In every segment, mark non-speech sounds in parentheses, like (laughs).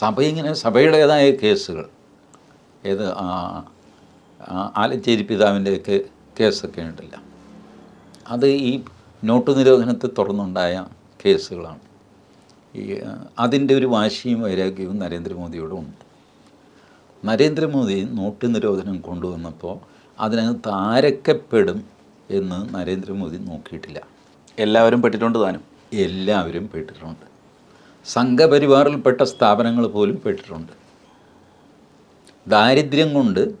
സഭ ഇങ്ങനെ സഭയുടേതായ കേസുകൾ. ഏത് ആലഞ്ചേരി പിതാവിന്റെയൊക്കെ കേസൊക്കെ ഉണ്ടല്ല. അത് ഈ നോട്ട് നിരോധനത്തെ തുടർന്നുണ്ടായ കേസുകളാണ്. ഈ അതിന്റെ ഒരു വാശിയും വൈരാഗ്യവും നരേന്ദ്രമോദിയോടും ഉണ്ട്. നരേന്ദ്രമോദി നോട്ട് നിരോധനം കൊണ്ടുവന്നപ്പോൾ അതിനകത്ത് ആരൊക്കെ പെടും എന്ന് നരേന്ദ്രമോദി നോക്കിയിട്ടില്ല. എല്ലാവരും പെട്ടിട്ടുണ്ട് താനും? എല്ലാവരും പെട്ടിട്ടുണ്ട്. സംഘപരിവാറിൽപ്പെട്ട സ്ഥാപനങ്ങൾ പോലും പെട്ടിട്ടുണ്ട്. ദാരിദ്ര്യം കൊണ്ട്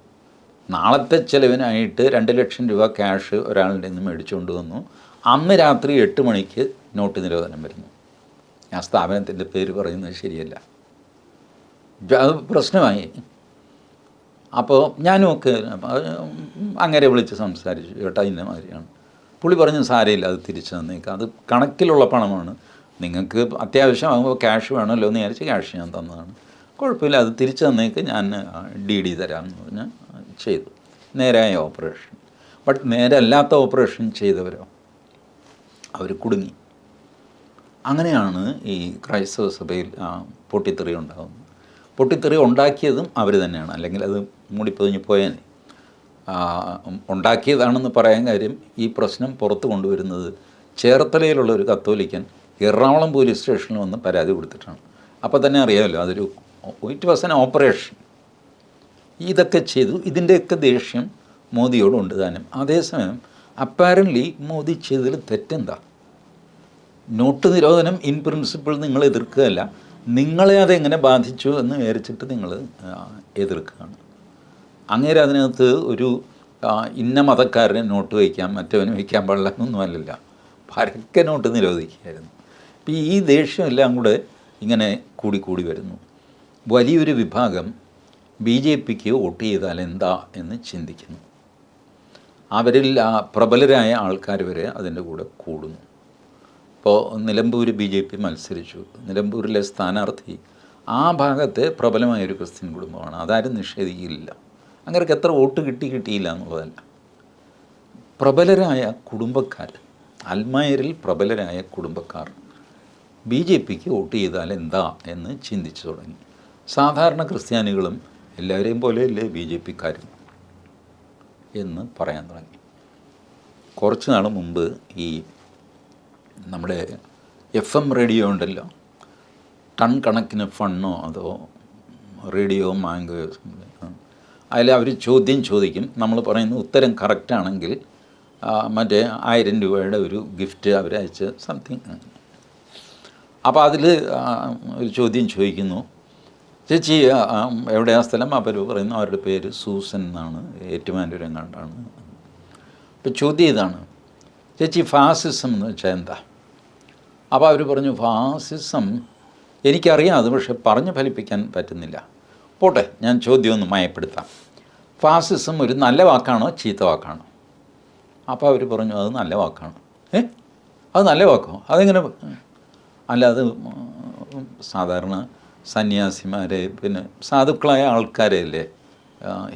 നാളത്തെ ചെലവിനായിട്ട് രണ്ട് ലക്ഷം രൂപ ക്യാഷ് ഒരാളുടെ നിന്ന് മേടിച്ചുകൊണ്ട് വന്നു. അന്ന് രാത്രി എട്ട് മണിക്ക് നോട്ട് നിരോധനം വരുന്നു. ആ സ്ഥാപനത്തിന്റെ പേര് പറയുന്നത് ശരിയല്ല. അത് പ്രശ്നമായി. അപ്പോൾ ഞാനും ഒക്കെ അങ്ങനെ വിളിച്ച് സംസാരിച്ചു. ചേട്ടാ ഇന്ന മാതിരിയാണ്. പുള്ളി പറഞ്ഞു സാരമില്ല അത് തിരിച്ചു തന്നേക്കാം. അത് കണക്കിലുള്ള പണമാണ്. നിങ്ങൾക്ക് അത്യാവശ്യമാകുമ്പോൾ ക്യാഷ് വേണമല്ലോ എന്ന് വിചാരിച്ച് ക്യാഷ് ഞാൻ തന്നതാണ്. കുഴപ്പമില്ല അത് തിരിച്ചു തന്നേക്ക് ഞാൻ ഡി ഡി തരാമെന്ന് പറഞ്ഞ് ചെയ്തു. നേരായ ഓപ്പറേഷൻ ബട്ട് നേരല്ലാത്ത ഓപ്പറേഷൻ ചെയ്തവരോ? അവർ കുടുങ്ങി. അങ്ങനെയാണ് ഈ ക്രൈസ്തവ സഭയിൽ പൊട്ടിത്തെറി ഉണ്ടാകുന്നത്. പൊട്ടിത്തെറി ഉണ്ടാക്കിയതും അവർ തന്നെയാണ്. അല്ലെങ്കിൽ അത് മൂടിപ്പൊതിഞ്ഞ് പോയേനെ. ഉണ്ടാക്കിയതാണെന്ന് പറയാൻ കാര്യം ഈ പ്രശ്നം പുറത്തു കൊണ്ടുവരുന്നത് ചേർത്തലയിലുള്ള ഒരു കത്തോലിക്കൻ എറണാകുളം പോലീസ് സ്റ്റേഷനിൽ വന്ന് പരാതി കൊടുത്തിട്ടാണ്. അപ്പോൾ തന്നെ അറിയാമല്ലോ അതൊരു ഇറ്റ് വാസ് എൻ ഓപ്പറേഷൻ ഇതൊക്കെ ചെയ്തു. ഇതിന്റെയൊക്കെ ദേഷ്യം മോദിയോടുണ്ട് താനും. അതേസമയം അപ്പാരന്റ്ലി മോദി ചെയ്തതിൽ തെറ്റെന്താ? നോട്ട് നിരോധനം ഇൻ പ്രിൻസിപ്പിൾ നിങ്ങൾ എതിർക്കുകയല്ല. നിങ്ങളെ അതെങ്ങനെ ബാധിച്ചു എന്ന് വിചാരിച്ചിട്ട് നിങ്ങൾ എതിർക്കുകയാണ്. അങ്ങേരെ അതിനകത്ത് ഒരു ഇന്ന മതക്കാരനെ നോട്ട് വയ്ക്കാം മറ്റവന് വയ്ക്കാൻ പാടില്ല എന്നൊന്നും അല്ലല്ല. പരക്കെ നോട്ട് നിരോധിക്കുകയായിരുന്നു. അപ്പം ഈ ദേഷ്യമെല്ലാം കൂടെ ഇങ്ങനെ കൂടിക്കൂടി വരുന്നു. വലിയൊരു വിഭാഗം ബി ജെ പിക്ക് വോട്ട് ചെയ്താൽ എന്താ എന്ന് ചിന്തിക്കുന്നു. അവരിൽ ആ പ്രബലരായ ആൾക്കാർ വരെ അതിന്റെ കൂടെ കൂടുന്നു. ഇപ്പോൾ നിലമ്പൂർ ബി ജെ പി മത്സരിച്ചു. നിലമ്പൂരിലെ സ്ഥാനാർത്ഥി ആ ഭാഗത്തെ പ്രബലമായൊരു ക്രിസ്ത്യൻ കുടുംബമാണ്. അതാരും നിഷേധിക്കില്ല. അങ്ങനെയൊക്കെ എത്ര വോട്ട് കിട്ടി കിട്ടിയില്ല എന്നുള്ളതല്ല. പ്രബലരായ കുടുംബക്കാർ അൽമായരിൽ പ്രബലരായ കുടുംബക്കാർ ബി ജെ പിക്ക് വോട്ട് ചെയ്താൽ എന്താ എന്ന് ചിന്തിച്ചു തുടങ്ങി. സാധാരണ ക്രിസ്ത്യാനികളും എല്ലാവരെയും പോലെയല്ലേ ബി ജെ പിക്കാരും എന്ന് പറയാൻ തുടങ്ങി. കുറച്ച് നാൾ മുമ്പ് ഈ നമ്മുടെ എഫ് എം റേഡിയോ ഉണ്ടല്ലോ. ടൺ കണക്കിന് ഫണ്ണോ അതോ റേഡിയോ മാങ്കോ അതിൽ അവർ ചോദ്യം ചോദിക്കും. നമ്മൾ പറയുന്ന ഉത്തരം കറക്റ്റാണെങ്കിൽ മറ്റേ ആയിരം രൂപയുടെ ഒരു ഗിഫ്റ്റ് അവരയച്ച് സംതിങ് അപ്പോൾ അതിൽ ഒരു ചോദ്യം ചോദിക്കുന്നു. ചേച്ചി എവിടെയാ സ്ഥലം? അവർ പറയുന്നു അവരുടെ പേര് സൂസൻ എന്നാണ് ഏറ്റുമാനൂരങ്ങാണ്ടാണ്. അപ്പോൾ ചോദ്യം ഇതാണ്. ചേച്ചി ഫാസിസം എന്ന് വെച്ചാൽ എന്താ? അപ്പോൾ അവർ പറഞ്ഞു ഫാസിസം എനിക്കറിയാം അത് പക്ഷെ പറഞ്ഞ് ഫലിപ്പിക്കാൻ പറ്റുന്നില്ല. പോട്ടെ ഞാൻ ചോദ്യം ഒന്ന് മയപ്പെടുത്താം. ഫാസിസം ഒരു നല്ല വാക്കാണോ ചീത്ത വാക്കാണോ? അപ്പോൾ അവർ പറഞ്ഞു അത് നല്ല വാക്കാണ്. ഏ? അത് നല്ല വാക്കോ? അതെങ്ങനെ അല്ല അത് സാധാരണ സന്യാസിമാരെ പിന്നെ സാധുക്കളായ ആൾക്കാരെയല്ലേ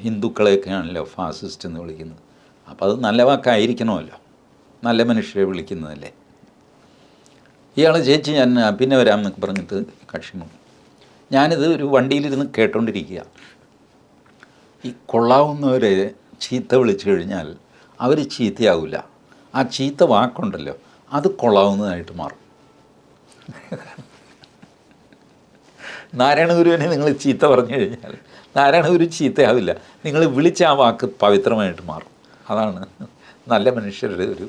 ഹിന്ദുക്കളെയൊക്കെയാണല്ലോ ഫാസിസ്റ്റ് എന്ന് വിളിക്കുന്നത്. അപ്പോൾ അത് നല്ല വാക്കായിരിക്കണമല്ലോ. നല്ല മനുഷ്യരെ വിളിക്കുന്നതല്ലേ. ഇയാൾ ചേച്ചി ഞാൻ പിന്നെ വരാം എന്നൊക്കെ പറഞ്ഞിട്ട് കക്ഷി മുങ്ങി ഞാനിത് ഒരു വണ്ടിയിലിരുന്ന് കേട്ടോണ്ടിരിക്കുക. ഈ കൊള്ളാവുന്നവരെ ചീത്ത വിളിച്ചു കഴിഞ്ഞാൽ അവർ ചീത്തയാവില്ല ആ ചീത്ത വാക്കുണ്ടല്ലോ അത് കൊള്ളാവുന്നതായിട്ട് മാറും. (laughs) നാരായണ ഗുരുവിനെ നിങ്ങൾ ചീത്ത പറഞ്ഞു കഴിഞ്ഞാൽ നാരായണ ഗുരു ചീത്തയാവില്ല. നിങ്ങൾ വിളിച്ച ആ വാക്ക് പവിത്രമായിട്ട് മാറും. അതാണ് നല്ല മനുഷ്യരുടെ ഒരു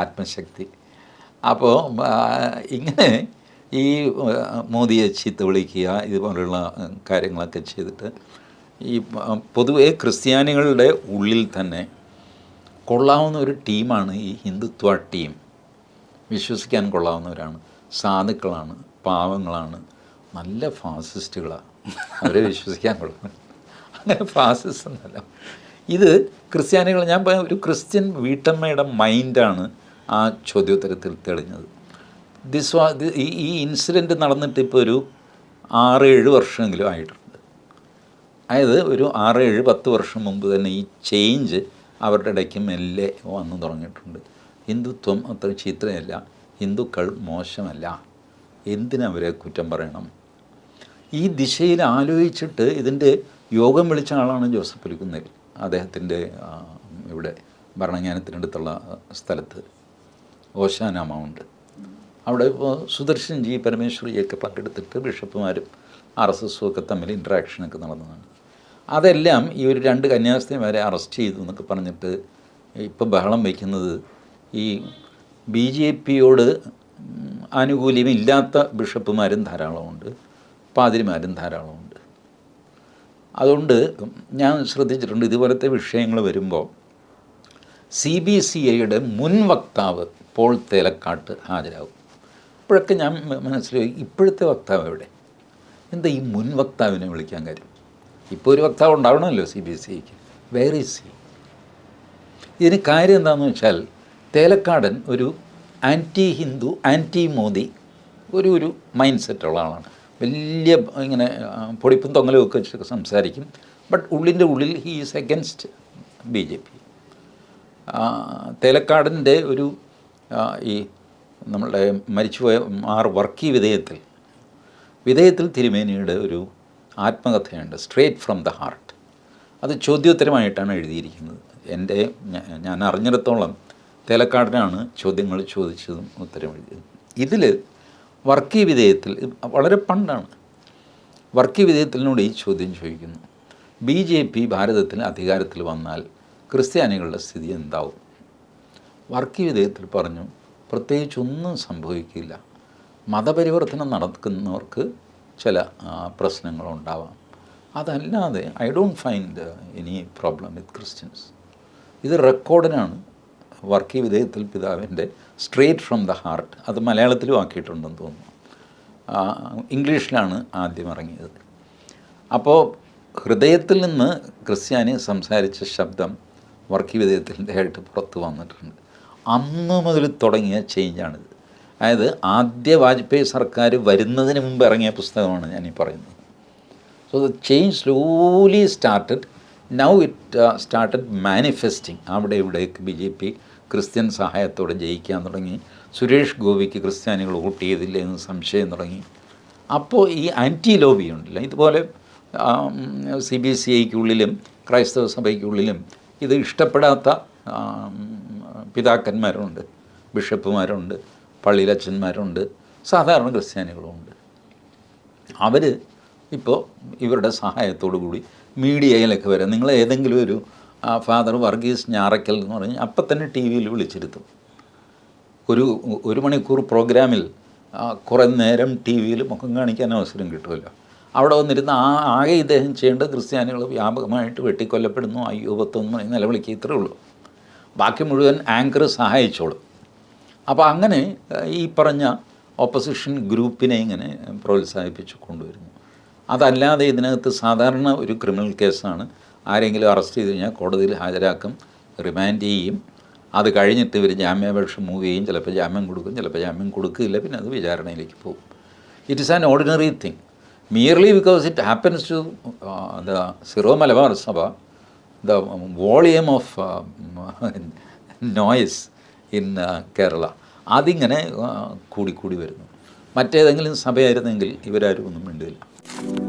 ആത്മശക്തി. അപ്പോൾ ഇങ്ങനെ ഈ മോദിയെ ചീത്ത വിളിക്കുക ഇതുപോലുള്ള കാര്യങ്ങളൊക്കെ ചെയ്തിട്ട് ഈ പൊതുവെ ക്രിസ്ത്യാനികളുടെ ഉള്ളിൽ തന്നെ കൊള്ളാവുന്ന ഒരു ടീമാണ് ഈ ഹിന്ദുത്വ ടീം. വിശ്വസിക്കാൻ കൊള്ളാവുന്നവരാണ്. സാധുക്കളാണ് പാവങ്ങളാണ്. നല്ല ഫാസിസ്റ്റുകളാണ് അവരെ വിശ്വസിക്കാൻ കൊള്ളാം അങ്ങനെ ഫാസിസ്റ്റ് എന്നല്ല ഇത് ക്രിസ്ത്യാനികൾ ഞാൻ ഒരു ക്രിസ്ത്യൻ വീട്ടമ്മയുടെ മൈൻഡാണ് ആ ചോദ്യോത്തരത്തിൽ തെളിഞ്ഞത്. ദിസ് വാ ഈ ഇൻസിഡന്റ് നടന്നിട്ട് ഇപ്പോൾ ഒരു ആറേഴ് വർഷമെങ്കിലും ആയിട്ടുണ്ട്. അതായത് ഒരു ആറേഴ് പത്ത് വർഷം മുമ്പ് തന്നെ ഈ ചേഞ്ച് അവരുടെ ഇടയ്ക്ക് മെല്ലെ വന്നു തുടങ്ങിയിട്ടുണ്ട്. ഹിന്ദുത്വം അത്ര ചീത്തയല്ല. ഹിന്ദുക്കൾ മോശമല്ല. എന്തിനവരെ കുറ്റം പറയണം? ഈ ദിശയിൽ ആലോചിച്ചിട്ട് ഇതിന്റെ യോഗം വിളിച്ച ആളാണ് ജോസഫ് പുലിക്കുന്നേൽ അദ്ദേഹത്തിന്റെ ഇവിടെ ഭരണജ്ഞാനത്തിനടുത്തുള്ള സ്ഥലത്ത്. ഓശാന മൗണ്ട്. അവിടെ ഇപ്പോൾ സുദർശൻ ജി പരമേശ്വരിയൊക്കെ പങ്കെടുത്തിട്ട് ബിഷപ്പുമാരും ആർ എസ് എസും ഒക്കെ തമ്മിൽ ഇൻട്രാക്ഷനൊക്കെ നടന്നതാണ്. അതെല്ലാം ഈ ഒരു രണ്ട് കന്യാസ്ത്രീമാരെ അറസ്റ്റ് ചെയ്തു എന്നൊക്കെ പറഞ്ഞിട്ട് ഇപ്പം ബഹളം വയ്ക്കുന്നത് ഈ ബി ജെ പിയോട് ആനുകൂല്യമില്ലാത്ത ബിഷപ്പുമാരും ധാരാളമുണ്ട് പാതിരിമാരും ധാരാളമുണ്ട്. അതുകൊണ്ട് ഞാൻ ശ്രദ്ധിച്ചിട്ടുണ്ട് ഇതുപോലത്തെ വിഷയങ്ങൾ വരുമ്പോൾ സി ബി സി ഐയുടെ മുൻ വക്താവ് പോൾ തേലക്കാട്ട് ഹാജരാകും. ഇപ്പോഴൊക്കെ ഞാൻ മനസ്സിലായി ഇപ്പോഴത്തെ വക്താവ് എവിടെ? എന്താ ഈ മുൻ വക്താവിനെ വിളിക്കാൻ കാര്യം? ഇപ്പോൾ ഒരു വക്താവ് ഉണ്ടാവണമല്ലോ സി ബി എസ് സിക്ക് വേറെ സി. ഇതിന് കാര്യം എന്താണെന്ന് വെച്ചാൽ തേലക്കാടൻ ഒരു ആന്റി ഹിന്ദു ആന്റി മോദി ഒരു ഒരു മൈൻഡ് സെറ്റുള്ള ആളാണ്. വലിയ ഇങ്ങനെ പൊടിപ്പും തൊങ്ങലും ഒക്കെ വെച്ചൊക്കെ സംസാരിക്കും. ബട്ട് ഉള്ളിന്റെ ഉള്ളിൽ he is against B J P തേലക്കാടിന്റെ ഒരു ഈ നമ്മളുടെ മരിച്ചുപോയ ആർ വർക്കി വിധേയത്തിൽ വിധേയത്തിൽ തിരുമേനിയുടെ ഒരു ആത്മകഥയുണ്ട് സ്ട്രേറ്റ് ഫ്രം ദ ഹാർട്ട് അത് ചോദ്യോത്തരമായിട്ടാണ് എഴുതിയിരിക്കുന്നത്. എന്റെ ഞാൻ അറിഞ്ഞിടത്തോളം തേലക്കാടിനാണ് ചോദ്യങ്ങൾ ചോദിച്ചതും ഉത്തരം എഴുതിയതും. ഇതിൽ വർക്കി വിധേയത്തിൽ വളരെ പണ്ടാണ്. വർക്കി വിധേയത്തിനോട് ഈ ചോദ്യം ചോദിക്കുന്നു. ബി ജെ പി ഭാരതത്തിൽ അധികാരത്തിൽ വന്നാൽ ക്രിസ്ത്യാനികളുടെ സ്ഥിതി എന്താവും? വർക്കി വിധേയത്തിൽ പറഞ്ഞു പ്രത്യേകിച്ചൊന്നും സംഭവിക്കില്ല. മതപരിവർത്തനം നടക്കുന്നവർക്ക് ചില പ്രശ്നങ്ങളുണ്ടാവാം അതല്ലാതെ I don't find any problem with Christians ഇത് റെക്കോർഡിനാണ് വർക്കി വിധേയത്തിൽ പിതാവിന്റെ സ്ട്രേറ്റ് ഫ്രം ദ ഹാർട്ട് അത് മലയാളത്തിലും ആക്കിയിട്ടുണ്ടെന്ന് തോന്നുന്നു. ഇംഗ്ലീഷിലാണ് ആദ്യം ഇറങ്ങിയത്. അപ്പോൾ ഹൃദയത്തിൽ നിന്ന് ക്രിസ്ത്യാനി സംസാരിച്ച ശബ്ദം വർക്കി വിധേയത്തിന്റെ ആയിട്ട് പുറത്ത് വന്നിട്ടുണ്ട്. അന്ന് മുതൽ തുടങ്ങിയ ചേഞ്ചാണിത് അതായത് ആദ്യ വാജ്പേയി സർക്കാർ വരുന്നതിന് മുമ്പ് ഇറങ്ങിയ പുസ്തകമാണ് ഞാൻ ഈ പറയുന്നത്. So the change slowly started now it started manifesting അവിടെ ഇവിടേക്ക് ബി ജെ പി ക്രിസ്ത്യൻ സഹായത്തോടെ ജയിക്കാൻ തുടങ്ങി. സുരേഷ് ഗോപിക്ക് ക്രിസ്ത്യാനികൾ വോട്ട് ചെയ്തില്ല എന്ന് സംശയം തുടങ്ങി. അപ്പോൾ ഈ ആന്റി ലോബി ഉണ്ടല്ലോ. ഇതുപോലെ സി ബി എസ് ഐക്കുള്ളിലും ക്രൈസ്തവ സഭയ്ക്കുള്ളിലും ഇത് ഇഷ്ടപ്പെടാത്ത പിതാക്കന്മാരുണ്ട്. ബിഷപ്പുമാരുണ്ട്. പള്ളിയിലച്ഛന്മാരുണ്ട്. സാധാരണ ക്രിസ്ത്യാനികളുമുണ്ട്. അവർ ഇപ്പോൾ ഇവരുടെ സഹായത്തോടു കൂടി മീഡിയയിലൊക്കെ വരാം. നിങ്ങൾ ഏതെങ്കിലും ഒരു ഫാദർ വർഗീസ് ഞാറയ്ക്കൽ എന്ന് പറഞ്ഞ് അപ്പം തന്നെ ടി വിയിൽ വിളിച്ചിരുത്തും. ഒരു ഒരു മണിക്കൂർ പ്രോഗ്രാമിൽ കുറേ നേരം ടി വിയിൽ മുഖം കാണിക്കാൻ അവസരം കിട്ടുമല്ലോ. അവിടെ വന്നിരുന്ന ആ ആകെ ഇദ്ദേഹം ചെയ്യേണ്ട ക്രിസ്ത്യാനികൾ വ്യാപകമായിട്ട് വെട്ടിക്കൊല്ലപ്പെടുന്നു. അയ്യോ പത്തൊന്ന് പറയുന്ന നിലവിളിക്കുക ഇത്രേ ഉള്ളൂ. ബാക്കി മുഴുവൻ ആങ്കർ സഹായിച്ചോളും. അപ്പോൾ അങ്ങനെ ഈ പറഞ്ഞ ഓപ്പോസിഷൻ ഗ്രൂപ്പിനെ ഇങ്ങനെ പ്രോത്സാഹിപ്പിച്ച് കൊണ്ടുവരുന്നു. അതല്ലാതെ ഇതിനകത്ത് സാധാരണ ഒരു ക്രിമിനൽ കേസാണ്. ആരെങ്കിലും അറസ്റ്റ് ചെയ്ത് കഴിഞ്ഞാൽ കോടതിയിൽ ഹാജരാക്കും റിമാൻഡ് ചെയ്യും. അത് കഴിഞ്ഞിട്ട് ഇവർ ജാമ്യാപേക്ഷ മൂവ് ചെയ്യും. ചിലപ്പോൾ ജാമ്യം കൊടുക്കും ചിലപ്പോൾ ജാമ്യം കൊടുക്കില്ല. പിന്നെ അത് വിചാരണയിലേക്ക് പോകും. It is an ordinary thing merely because it happens to the Syro Malabar സഭ the volume of noise in Kerala അതിങ്ങനെ കൂടിക്കൂടി വരുന്നു. മറ്റേതെങ്കിലും സഭയായിരുന്നെങ്കിൽ ഇവരാരും ഒന്നും മിണ്ടില്ല. you